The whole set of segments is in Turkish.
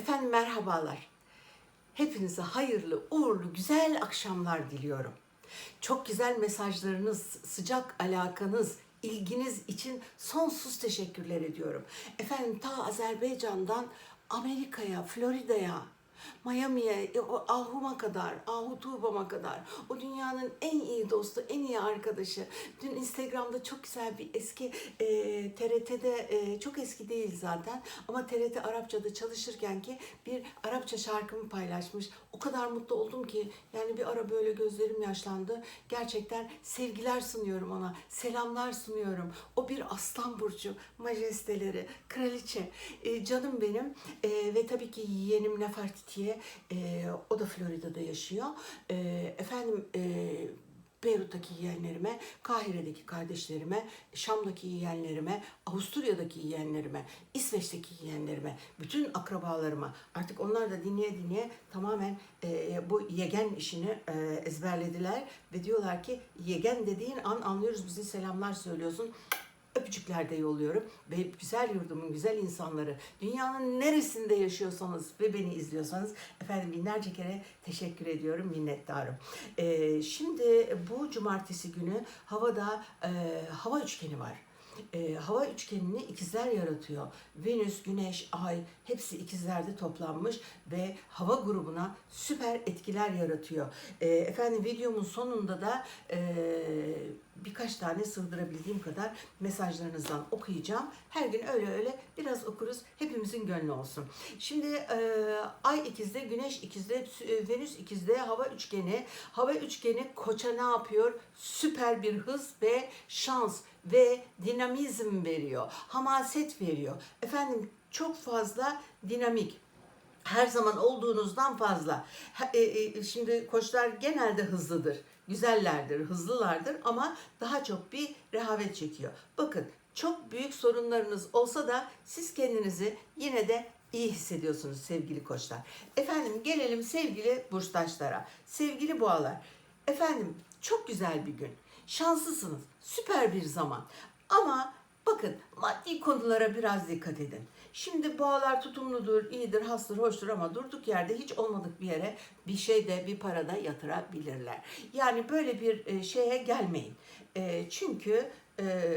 Efendim merhabalar. Hepinize hayırlı, uğurlu, güzel akşamlar diliyorum. Çok güzel mesajlarınız, sıcak alakanız, ilginiz için sonsuz teşekkürler ediyorum. Efendim ta Azerbaycan'dan Amerika'ya, Florida'ya, Miami'ye, e, Ahum'a kadar, Ahu Tuğbam'a kadar, o dünyanın en iyi dostu, en iyi arkadaşı. Dün Instagram'da çok güzel bir eski e, TRT'de, e, çok eski değil zaten ama TRT Arapça'da çalışırken ki bir Arapça şarkımı paylaşmış. O kadar mutlu oldum ki yani bir ara böyle gözlerim yaşlandı. Gerçekten sevgiler sunuyorum ona, selamlar sunuyorum. O bir aslan burcu, majesteleri, kraliçe, e, canım benim E, ve tabii ki yeğenim Nefertiti'ye e, o da Florida'da yaşıyor. E, efendim e, Beyrut'taki yeğenlerime, Kahire'deki kardeşlerime, Şam'daki yeğenlerime, Avusturya'daki yeğenlerime, İsveç'teki yeğenlerime, bütün akrabalarıma artık onlar da dinleye dinleye tamamen e, bu yegen işini e, ezberlediler ve diyorlar ki yegen dediğin an anlıyoruz bizi selamlar söylüyorsun. Öpücükler de yolluyorum ve güzel yurdumun güzel insanları dünyanın neresinde yaşıyorsanız ve beni izliyorsanız efendim binlerce kere teşekkür ediyorum minnettarım. Ee, şimdi bu cumartesi günü havada e, hava üçgeni var. E, hava üçgenini ikizler yaratıyor. Venüs, Güneş, Ay hepsi ikizlerde toplanmış ve hava grubuna süper etkiler yaratıyor. E, efendim videomun sonunda da e, birkaç tane sığdırabildiğim kadar mesajlarınızdan okuyacağım. Her gün öyle öyle biraz okuruz. Hepimizin gönlü olsun. Şimdi e, Ay ikizde, Güneş ikizde, e, Venüs ikizde, hava üçgeni. Hava üçgeni koça ne yapıyor? Süper bir hız ve şans ve dinamizm veriyor. Hamaset veriyor. Efendim çok fazla dinamik her zaman olduğunuzdan fazla. E, e, Şimdi koçlar genelde hızlıdır, güzellerdir, hızlılardır ama daha çok bir rehavet çekiyor. Bakın çok büyük sorunlarınız olsa da siz kendinizi yine de iyi hissediyorsunuz sevgili koçlar. Efendim gelelim sevgili burçtaşlara, sevgili boğalar. Efendim çok güzel bir gün. Şanslısınız. Süper bir zaman. Ama bakın maddi konulara biraz dikkat edin. Şimdi boğalar tutumludur, iyidir, hastır, hoştur ama durduk yerde hiç olmadık bir yere bir şeyde, bir parada yatırabilirler. Yani böyle bir e, şeye gelmeyin. E, çünkü e,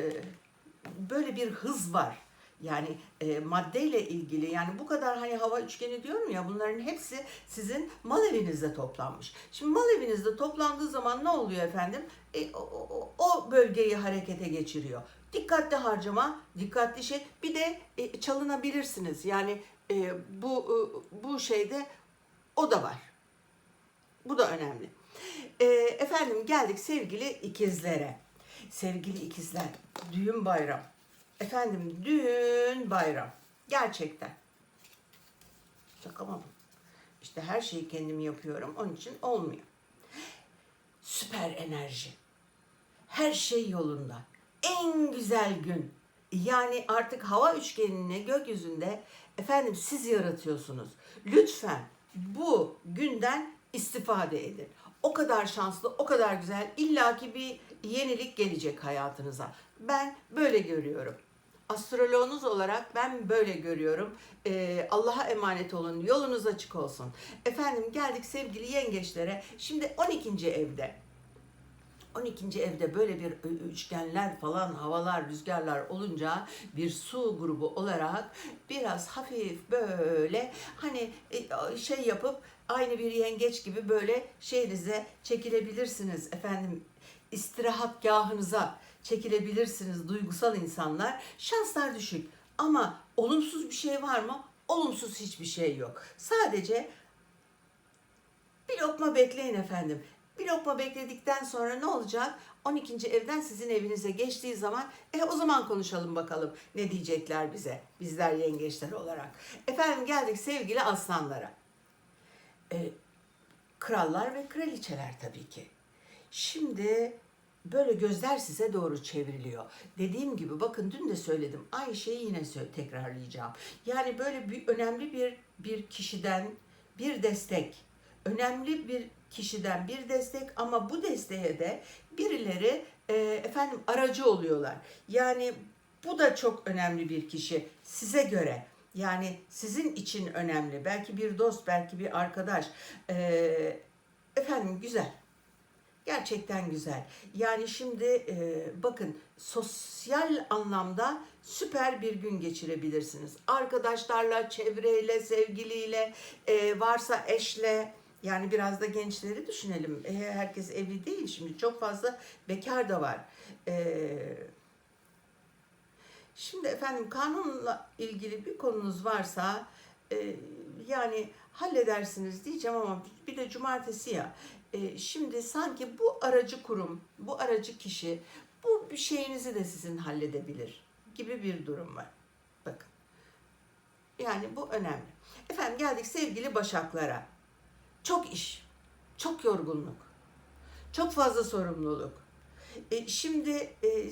böyle bir hız var. Yani e, maddeyle ilgili yani bu kadar hani hava üçgeni diyorum ya bunların hepsi sizin mal evinizde toplanmış. Şimdi mal evinizde toplandığı zaman ne oluyor efendim? E, o, o, bölgeyi harekete geçiriyor. Dikkatli harcama, dikkatli şey. Bir de e, çalınabilirsiniz. Yani e, bu e, bu şeyde o da var. Bu da önemli. E, efendim geldik sevgili ikizlere. Sevgili ikizler, düğün bayram. Efendim düğün bayram. Gerçekten. Şaka? İşte her şeyi kendim yapıyorum. Onun için olmuyor. Süper enerji. Her şey yolunda. En güzel gün. Yani artık hava üçgenini gökyüzünde efendim siz yaratıyorsunuz. Lütfen bu günden istifade edin. O kadar şanslı, o kadar güzel. illaki bir yenilik gelecek hayatınıza. Ben böyle görüyorum. Astroloğunuz olarak ben böyle görüyorum. Ee, Allah'a emanet olun. Yolunuz açık olsun. Efendim geldik sevgili yengeçlere. Şimdi 12. evde 12. evde böyle bir üçgenler falan havalar rüzgarlar olunca bir su grubu olarak biraz hafif böyle hani e, şey yapıp aynı bir yengeç gibi böyle şeyinize çekilebilirsiniz efendim istirahatgahınıza çekilebilirsiniz duygusal insanlar. Şanslar düşük ama olumsuz bir şey var mı? Olumsuz hiçbir şey yok. Sadece bir lokma bekleyin efendim. Bir lokma bekledikten sonra ne olacak? 12. evden sizin evinize geçtiği zaman e o zaman konuşalım bakalım ne diyecekler bize bizler yengeçler olarak. Efendim geldik sevgili aslanlara. E, krallar ve kraliçeler tabii ki. Şimdi böyle gözler size doğru çevriliyor. Dediğim gibi bakın dün de söyledim. Aynı şeyi yine tekrarlayacağım. Yani böyle bir önemli bir bir kişiden bir destek, önemli bir kişiden bir destek ama bu desteğe de birileri e, efendim aracı oluyorlar. Yani bu da çok önemli bir kişi size göre. Yani sizin için önemli. Belki bir dost, belki bir arkadaş. Ee, efendim güzel. Gerçekten güzel. Yani şimdi e, bakın sosyal anlamda süper bir gün geçirebilirsiniz. Arkadaşlarla, çevreyle, sevgiliyle, e, varsa eşle. Yani biraz da gençleri düşünelim. E, herkes evli değil şimdi. Çok fazla bekar da var. Eee Şimdi efendim kanunla ilgili bir konunuz varsa e, yani halledersiniz diyeceğim ama bir de cumartesi ya. E, şimdi sanki bu aracı kurum, bu aracı kişi bu şeyinizi de sizin halledebilir gibi bir durum var. Bakın. Yani bu önemli. Efendim geldik sevgili Başaklara. Çok iş, çok yorgunluk, çok fazla sorumluluk. E, şimdi e,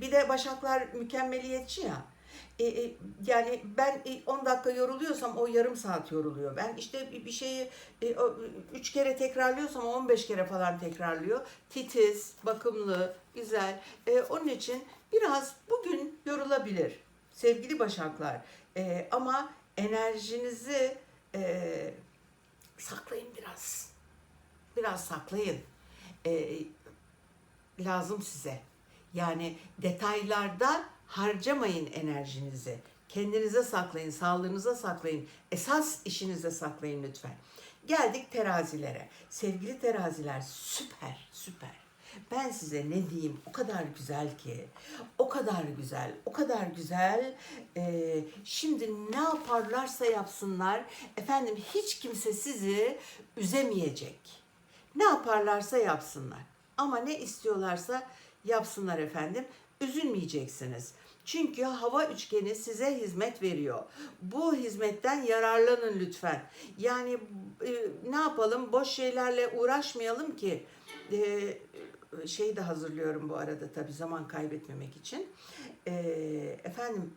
bir de Başaklar mükemmeliyetçi ya. E, e, yani ben e, 10 dakika yoruluyorsam o yarım saat yoruluyor. Ben işte bir şeyi e, o, üç kere tekrarlıyorsam o 15 kere falan tekrarlıyor. Titiz, bakımlı, güzel. E, onun için biraz bugün yorulabilir sevgili Başaklar. E, ama enerjinizi e, saklayın biraz. Biraz saklayın. E, lazım size. Yani detaylarda harcamayın enerjinizi. Kendinize saklayın, sağlığınıza saklayın. Esas işinize saklayın lütfen. Geldik terazilere. Sevgili teraziler süper, süper. Ben size ne diyeyim o kadar güzel ki. O kadar güzel, o kadar güzel. Ee, şimdi ne yaparlarsa yapsınlar. Efendim hiç kimse sizi üzemeyecek. Ne yaparlarsa yapsınlar. Ama ne istiyorlarsa yapsınlar efendim. Üzülmeyeceksiniz. Çünkü hava üçgeni size hizmet veriyor. Bu hizmetten yararlanın lütfen. Yani e, ne yapalım? Boş şeylerle uğraşmayalım ki. E, şey de hazırlıyorum bu arada tabii zaman kaybetmemek için. E, efendim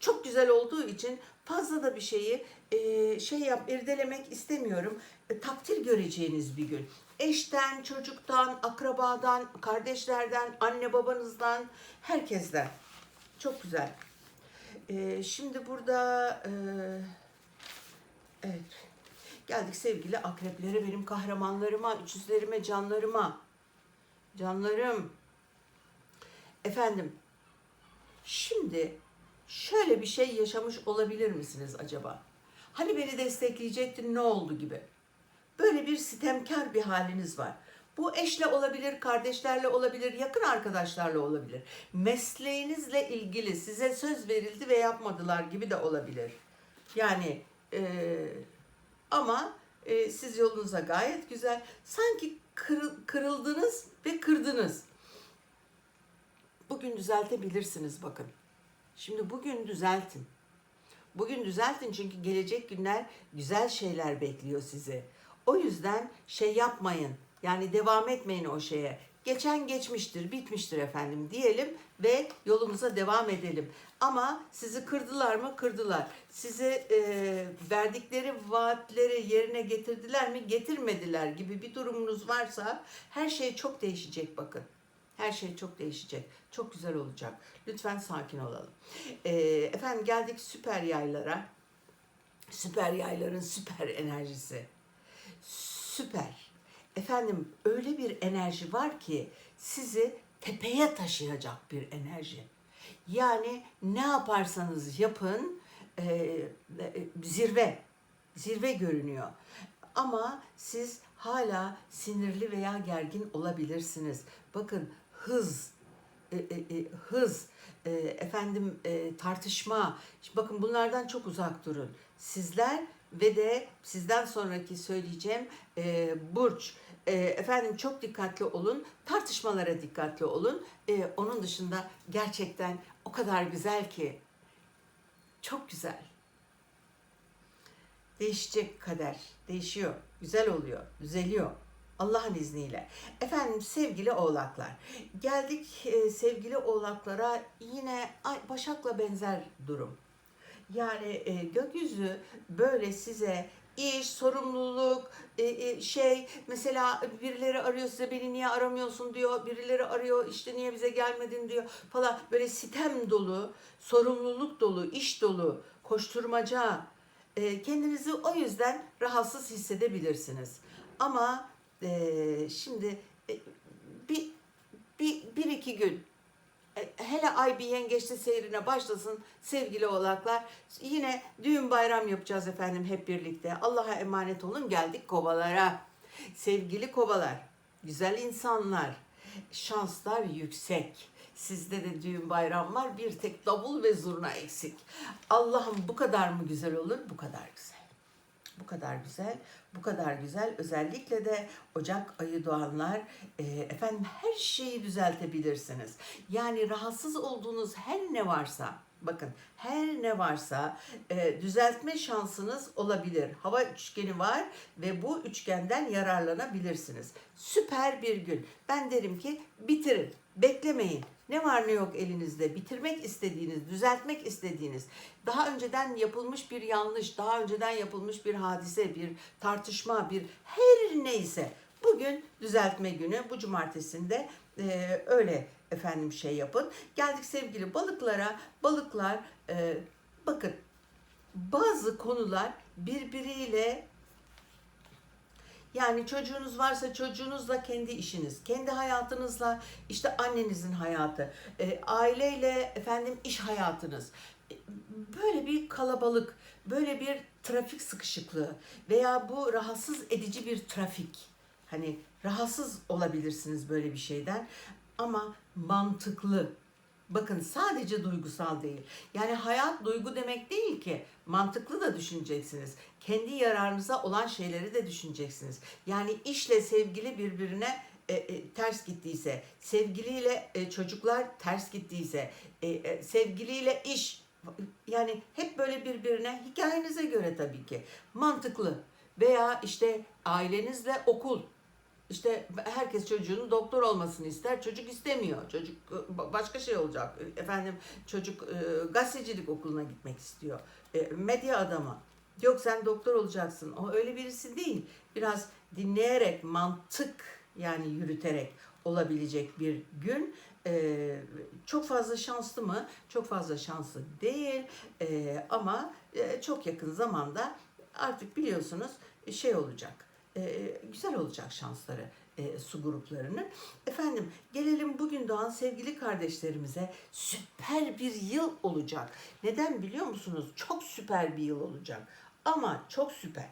çok güzel olduğu için fazla da bir şeyi e, şey yap irdelemek istemiyorum. E, takdir göreceğiniz bir gün. Eşten, çocuktan, akrabadan, kardeşlerden, anne babanızdan, herkesten. Çok güzel. E, şimdi burada e, evet geldik sevgili akreplere benim kahramanlarıma, üçüzlerime, canlarıma. Canlarım. Efendim Şimdi şöyle bir şey yaşamış olabilir misiniz acaba? Hani beni destekleyecektin ne oldu gibi. Böyle bir sitemkar bir haliniz var. Bu eşle olabilir, kardeşlerle olabilir, yakın arkadaşlarla olabilir. Mesleğinizle ilgili size söz verildi ve yapmadılar gibi de olabilir. Yani eee, ama eee, siz yolunuza gayet güzel. Sanki kırı- kırıldınız ve kırdınız. Bugün düzeltebilirsiniz bakın. Şimdi bugün düzeltin. Bugün düzeltin çünkü gelecek günler güzel şeyler bekliyor sizi. O yüzden şey yapmayın. Yani devam etmeyin o şeye. Geçen geçmiştir, bitmiştir efendim diyelim ve yolumuza devam edelim. Ama sizi kırdılar mı? Kırdılar. Size e, verdikleri vaatleri yerine getirdiler mi? Getirmediler gibi bir durumunuz varsa her şey çok değişecek bakın. Her şey çok değişecek. Çok güzel olacak. Lütfen sakin olalım. Ee, efendim geldik süper yaylara. Süper yayların süper enerjisi. Süper. Efendim öyle bir enerji var ki sizi tepeye taşıyacak bir enerji. Yani ne yaparsanız yapın e, e, zirve, zirve görünüyor. Ama siz hala sinirli veya gergin olabilirsiniz. Bakın hız, e, e, e, hız, e, efendim e, tartışma. Bakın bunlardan çok uzak durun. Sizler ve de sizden sonraki söyleyeceğim e, burç. E, efendim çok dikkatli olun. Tartışmalara dikkatli olun. E, onun dışında gerçekten o kadar güzel ki. Çok güzel. Değişecek kader. Değişiyor. Güzel oluyor. Düzeliyor. Allah'ın izniyle. Efendim sevgili oğlaklar. Geldik e, sevgili oğlaklara yine ay, Başak'la benzer durum. Yani e, gökyüzü böyle size iş, sorumluluk, e, e, şey mesela birileri arıyor size beni niye aramıyorsun diyor. Birileri arıyor işte niye bize gelmedin diyor falan. Böyle sitem dolu, sorumluluk dolu, iş dolu, koşturmaca. E, kendinizi o yüzden rahatsız hissedebilirsiniz. Ama şimdi bir, bir, bir iki gün hele ay bir yengeçli seyrine başlasın sevgili oğlaklar. Yine düğün bayram yapacağız efendim hep birlikte. Allah'a emanet olun geldik kovalara. Sevgili kovalar, güzel insanlar, şanslar yüksek. Sizde de düğün bayram var bir tek davul ve zurna eksik. Allah'ım bu kadar mı güzel olur? Bu kadar güzel. Bu kadar güzel, bu kadar güzel. Özellikle de Ocak ayı doğanlar e, efendim her şeyi düzeltebilirsiniz. Yani rahatsız olduğunuz her ne varsa bakın her ne varsa e, düzeltme şansınız olabilir. Hava üçgeni var ve bu üçgenden yararlanabilirsiniz. Süper bir gün. Ben derim ki bitirin. Beklemeyin. Ne var ne yok elinizde bitirmek istediğiniz, düzeltmek istediğiniz, daha önceden yapılmış bir yanlış, daha önceden yapılmış bir hadise, bir tartışma, bir her neyse bugün düzeltme günü. Bu cumartesinde e, öyle efendim şey yapın. Geldik sevgili balıklara. Balıklar e, bakın bazı konular birbiriyle yani çocuğunuz varsa çocuğunuzla kendi işiniz, kendi hayatınızla işte annenizin hayatı, e, aileyle efendim iş hayatınız. E, Böyle bir kalabalık, böyle bir trafik sıkışıklığı veya bu rahatsız edici bir trafik. Hani rahatsız olabilirsiniz böyle bir şeyden ama mantıklı, Bakın sadece duygusal değil. Yani hayat duygu demek değil ki. Mantıklı da düşüneceksiniz. Kendi yararınıza olan şeyleri de düşüneceksiniz. Yani işle sevgili birbirine e, e, ters gittiyse, sevgiliyle e, çocuklar ters gittiyse, e, e, sevgiliyle iş yani hep böyle birbirine hikayenize göre tabii ki mantıklı veya işte ailenizle okul işte herkes çocuğunun doktor olmasını ister. Çocuk istemiyor. Çocuk e, başka şey olacak. Efendim çocuk e, gazetecilik okuluna gitmek istiyor. E, medya adamı. Yok sen doktor olacaksın. O öyle birisi değil. Biraz dinleyerek, mantık yani yürüterek olabilecek bir gün. E, çok fazla şanslı mı? Çok fazla şanslı değil. E, ama e, çok yakın zamanda artık biliyorsunuz şey olacak e, güzel olacak şansları e, su gruplarının. Efendim gelelim bugün doğan sevgili kardeşlerimize süper bir yıl olacak. Neden biliyor musunuz? Çok süper bir yıl olacak. Ama çok süper.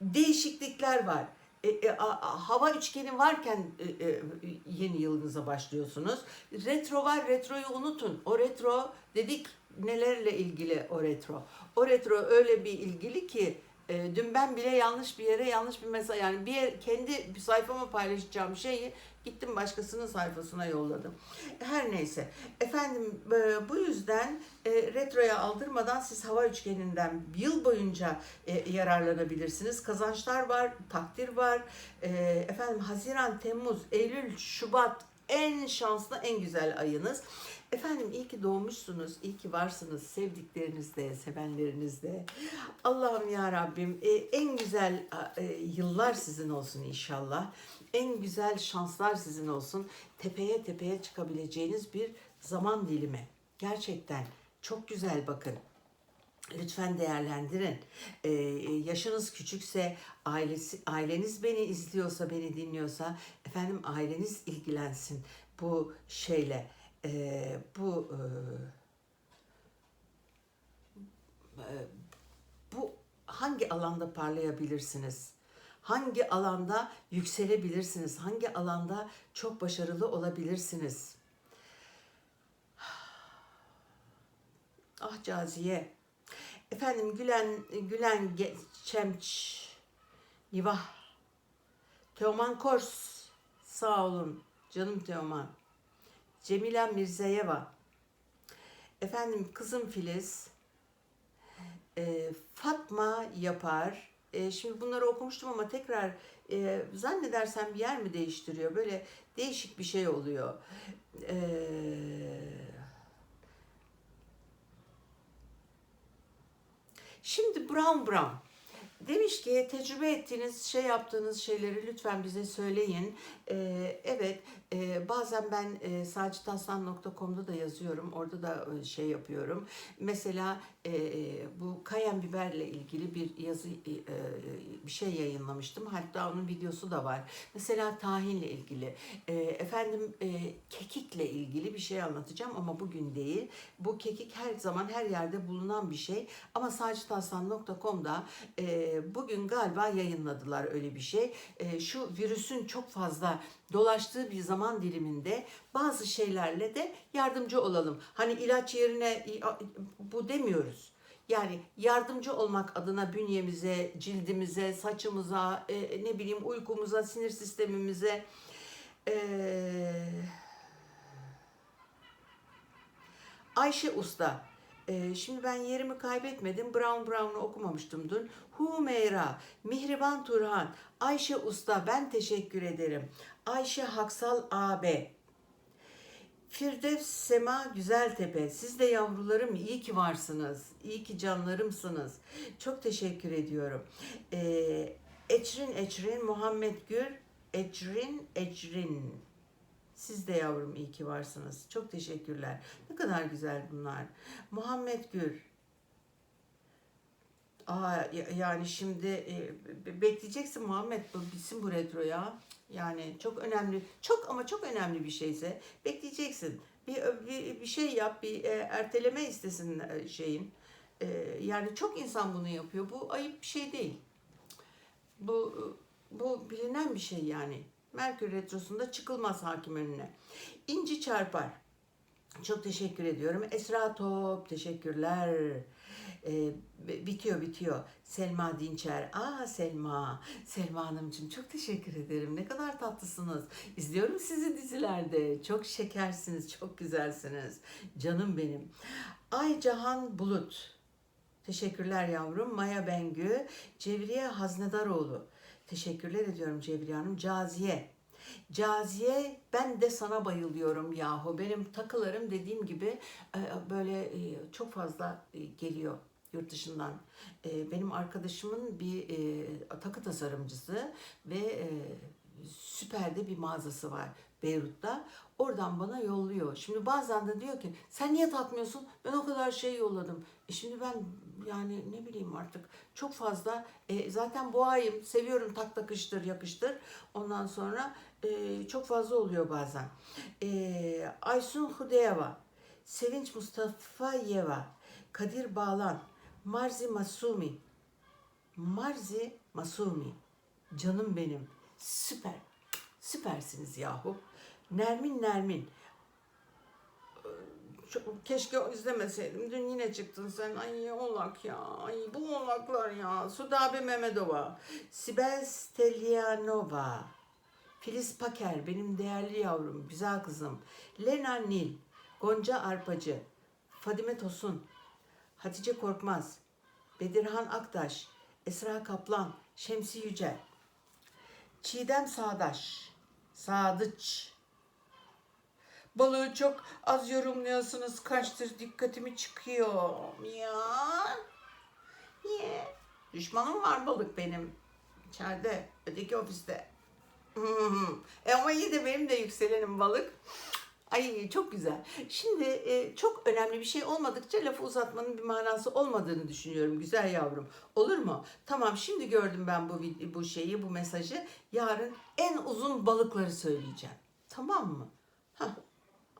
Değişiklikler var. E, e, a, hava üçgeni varken e, e, yeni yılınıza başlıyorsunuz. Retro var, retroyu unutun. O retro dedik nelerle ilgili o retro. O retro öyle bir ilgili ki e, dün ben bile yanlış bir yere yanlış bir mesaj yani bir yer, kendi sayfama paylaşacağım şeyi gittim başkasının sayfasına yolladım. Her neyse. Efendim e, bu yüzden e, retroya aldırmadan siz hava üçgeninden yıl boyunca e, yararlanabilirsiniz. Kazançlar var, takdir var. E, efendim Haziran, Temmuz, Eylül, Şubat en şanslı, en güzel ayınız. Efendim iyi ki doğmuşsunuz, iyi ki varsınız, sevdiklerinizde, sevenlerinizde. Allah'ım ya Rabbim e, en güzel e, yıllar sizin olsun inşallah. En güzel şanslar sizin olsun. Tepeye tepeye çıkabileceğiniz bir zaman dilimi. Gerçekten çok güzel bakın. Lütfen değerlendirin. Ee, yaşınız küçükse, ailesi, aileniz beni izliyorsa, beni dinliyorsa, efendim aileniz ilgilensin bu şeyle. Ee, bu e, bu hangi alanda parlayabilirsiniz? Hangi alanda yükselebilirsiniz? Hangi alanda çok başarılı olabilirsiniz? Ah Caziye. Efendim Gülen Gülen Çemç Yivah Teoman Kors sağ olun canım Teoman Cemila Mirzeyeva efendim kızım Filiz e, Fatma Yapar e, şimdi bunları okumuştum ama tekrar e, zannedersem yer mi değiştiriyor böyle değişik bir şey oluyor eee Şimdi Brown Brown. Demiş ki tecrübe ettiğiniz, şey yaptığınız şeyleri lütfen bize söyleyin. Ee, evet, e, bazen ben e, sacitaslan.com'da da yazıyorum. Orada da e, şey yapıyorum. Mesela e, bu kayan biberle ilgili bir yazı, e, e, bir şey yayınlamıştım. Hatta onun videosu da var. Mesela tahinle ilgili. E, efendim e, kekikle ilgili bir şey anlatacağım ama bugün değil. Bu kekik her zaman her yerde bulunan bir şey. Ama sacitaslan.com'da e, bugün galiba yayınladılar öyle bir şey. E, şu virüsün çok fazla dolaştığı bir zaman diliminde bazı şeylerle de yardımcı olalım. Hani ilaç yerine bu demiyoruz. Yani yardımcı olmak adına bünyemize, cildimize, saçımıza, e, ne bileyim uykumuza, sinir sistemimize, e, Ayşe Usta. Ee, şimdi ben yerimi kaybetmedim. Brown Brown'u okumamıştım dün. Humeyra, Mihriban Turhan, Ayşe Usta ben teşekkür ederim. Ayşe Haksal AB. Firdevs Sema Güzeltepe. Siz de yavrularım iyi ki varsınız. İyi ki canlarımsınız. Çok teşekkür ediyorum. Ee, Ecrin Ecrin, Muhammed Gür, Ecrin Ecrin. Siz de yavrum iyi ki varsınız. Çok teşekkürler. Ne kadar güzel bunlar. Muhammed Gür. Aa, ya- yani şimdi e, be- bekleyeceksin Muhammed bu bitsin bu retro ya. Yani çok önemli, çok ama çok önemli bir şeyse bekleyeceksin. Bir bir, bir şey yap, bir e, erteleme istesin e, şeyin. E, yani çok insan bunu yapıyor. Bu ayıp bir şey değil. Bu bu bilinen bir şey yani. Merkür Retrosu'nda çıkılmaz hakim önüne. İnci çarpar. Çok teşekkür ediyorum. Esra Top teşekkürler. B- bitiyor bitiyor. Selma Dinçer. Aa Selma. Selma Hanımcığım çok teşekkür ederim. Ne kadar tatlısınız. İzliyorum sizi dizilerde. Çok şekersiniz, çok güzelsiniz. Canım benim. Ay Cahan Bulut. Teşekkürler yavrum. Maya Bengü, Cevriye Haznedaroğlu. Teşekkürler ediyorum Cevriye Hanım. Caziye. Caziye ben de sana bayılıyorum yahu. Benim takılarım dediğim gibi e, böyle e, çok fazla e, geliyor yurt dışından. Benim arkadaşımın bir takı tasarımcısı ve süper de bir mağazası var Beyrut'ta. Oradan bana yolluyor. Şimdi bazen de diyor ki sen niye takmıyorsun? Ben o kadar şey yolladım. E şimdi ben yani ne bileyim artık çok fazla e, zaten boğayım seviyorum tak takıştır yapıştır. Ondan sonra e, çok fazla oluyor bazen. E, Aysun Hudeyeva, Sevinç Mustafa Yeva, Kadir Bağlan, Marzi Masumi, Marzi Masumi, canım benim, süper, süpersiniz yahu. Nermin Nermin, çok, keşke izlemeseydim. Dün yine çıktın sen. Ay oğlak ya. Ay bu oğlaklar ya. Sudabi Mehmedova. Sibel Stelyanova. Filiz Paker benim değerli yavrum, güzel kızım. Lena Nil, Gonca Arpacı, Fadime Tosun, Hatice Korkmaz, Bedirhan Aktaş, Esra Kaplan, Şemsi Yücel, Çiğdem Sağdaş, Sadıç, Balığı çok az yorumluyorsunuz. Kaçtır dikkatimi çıkıyor. Ya. Niye? Düşmanım var balık benim. İçeride. Öteki ofiste. E ama iyi de benim de yükselenim balık. Ay çok güzel. Şimdi e, çok önemli bir şey olmadıkça lafı uzatmanın bir manası olmadığını düşünüyorum güzel yavrum. Olur mu? Tamam şimdi gördüm ben bu bu şeyi, bu mesajı. Yarın en uzun balıkları söyleyeceğim. Tamam mı? Hah.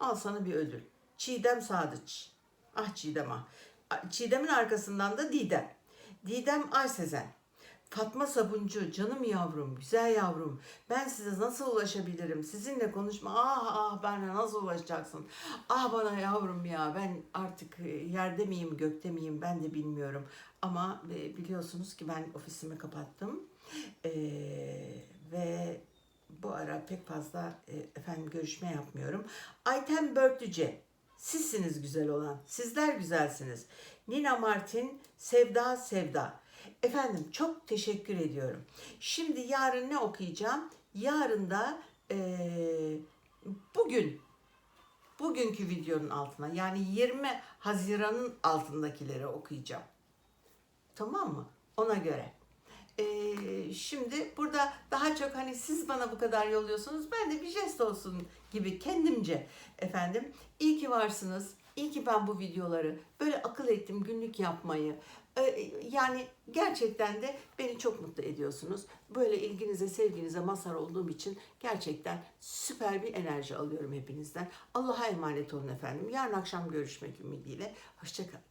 Al sana bir ödül. Çiğdem Sadıç. Ah Çiğdem ah. Çiğdem'in arkasından da Didem. Didem Aysezen. Fatma Sabuncu, canım yavrum, güzel yavrum. Ben size nasıl ulaşabilirim? Sizinle konuşma. Ah ah bana nasıl ulaşacaksın? Ah bana yavrum ya ben artık e, yerde miyim, gökte miyim ben de bilmiyorum. Ama e, biliyorsunuz ki ben ofisimi kapattım. Ee, ve bu ara pek fazla e, efendim görüşme yapmıyorum. Ayten Börtlüce, sizsiniz güzel olan, sizler güzelsiniz. Nina Martin, Sevda Sevda. Efendim çok teşekkür ediyorum. Şimdi yarın ne okuyacağım? Yarın da e, bugün bugünkü videonun altına yani 20 Haziran'ın altındakileri okuyacağım. Tamam mı? Ona göre. Ee, şimdi burada daha çok hani siz bana bu kadar yolluyorsunuz ben de bir jest olsun gibi kendimce efendim. İyi ki varsınız. İyi ki ben bu videoları böyle akıl ettim günlük yapmayı. Ee, Yani gerçekten de beni çok mutlu ediyorsunuz. Böyle ilginize, sevginize mazhar olduğum için gerçekten süper bir enerji alıyorum hepinizden. Allah'a emanet olun efendim. Yarın akşam görüşmek ümidiyle. Hoşçakalın.